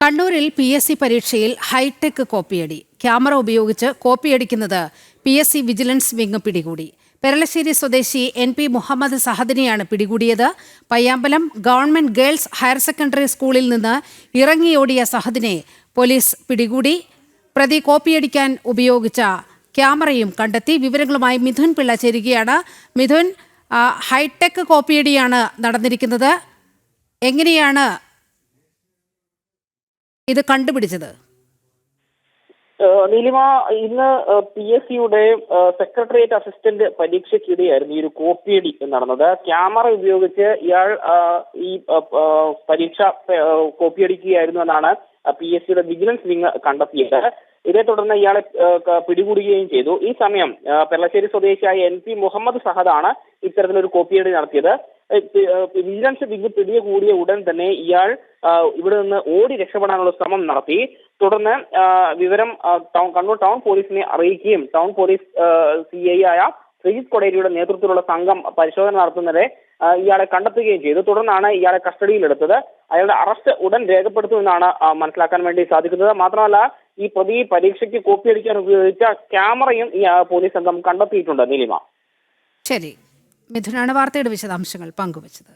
കണ്ണൂരിൽ P S C പരീക്ഷയിൽ hi tech കോപ്പിയടി. ക്യാമറ ഉപയോഗിച്ച് കോപ്പിയടിക്കുന്നത് P S C vigilance wing പിടികൂടി. പെരളശ്ശേരി സ്വദേശി എൻ പി മുഹമ്മദ് സഹദിനെയാണ് പിടികൂടിയത്. Payyambalam government girls higher secondary സ്കൂളിൽ നിന്ന് ഇറങ്ങിയോടിയ സഹദിനെ പോലീസ് പിടികൂടി. പ്രതി കോപ്പിയടിക്കാൻ ഉപയോഗിച്ച ക്യാമറയും കണ്ടെത്തി. വിവരങ്ങളുമായി മിഥുൻ പിള്ള ചേരുകയാണ്. മിഥുൻ ഹൈടെക് കോപ്പിയടിയാണ് നടന്നിരിക്കുന്നത്. എങ്ങനെയാണ് ഇത് കണ്ടുപിടിച്ചത്? നീലിമ ഇന്ന് പി എസ് സിയുടെ സെക്രട്ടേറിയറ്റ് അസിസ്റ്റന്റ് പരീക്ഷയ്ക്കിടെയായിരുന്നു ഈ ഒരു കോപ്പിയടി നടന്നത്. ക്യാമറ ഉപയോഗിച്ച് ഇയാൾ ഈ പരീക്ഷ കോപ്പിയടിക്കുകയായിരുന്നു എന്നാണ് പി എസ് സിയുടെ വിജിലൻസ് വിങ് കണ്ടെത്തിയത്. ഇതേ തുടർന്ന് ഇയാളെ പിടികൂടുകയും ചെയ്തു. ഈ സമയം പെരളശ്ശേരി സ്വദേശിയായ എൻ പി മുഹമ്മദ് സഹദാണ് ഇത്തരത്തിലൊരു കോപ്പിയടി നടത്തിയത്. വിജിലൻസ് വിങ് പിടികൂടിയ ഉടൻ തന്നെ ഇയാൾ ഇവിടെ നിന്ന് ഓടി രക്ഷപ്പെടാനുള്ള ശ്രമം നടത്തി. തുടർന്ന് വിവരം ടൗൺ കണ്ണൂർ ടൗൺ പോലീസിനെ അറിയിക്കുകയും ടൗൺ പോലീസ് സി ഐ ആയ ശ്രീജിത് കൊടേരിയുടെ നേതൃത്വത്തിലുള്ള സംഘം പരിശോധന നടത്തുന്നതിനെ ഇയാളെ കണ്ടെത്തുകയും ചെയ്തു. തുടർന്നാണ് ഇയാളെ കസ്റ്റഡിയിലെടുത്തത്. അയാളുടെ അറസ്റ്റ് ഉടൻ രേഖപ്പെടുത്തുമെന്നാണ് മനസ്സിലാക്കാൻ വേണ്ടി സാധിക്കുന്നത്. മാത്രമല്ല ഈ പ്രതി പരീക്ഷയ്ക്ക് കോപ്പിയടിക്കാൻ ഉപയോഗിച്ച ക്യാമറയും ഈ പോലീസ് സംഘം കണ്ടെത്തിയിട്ടുണ്ട്. നീലിമ. ശരി. മിഥുനാണ് വാർത്തയുടെ വിശദാംശങ്ങൾ പങ്കുവച്ചത്.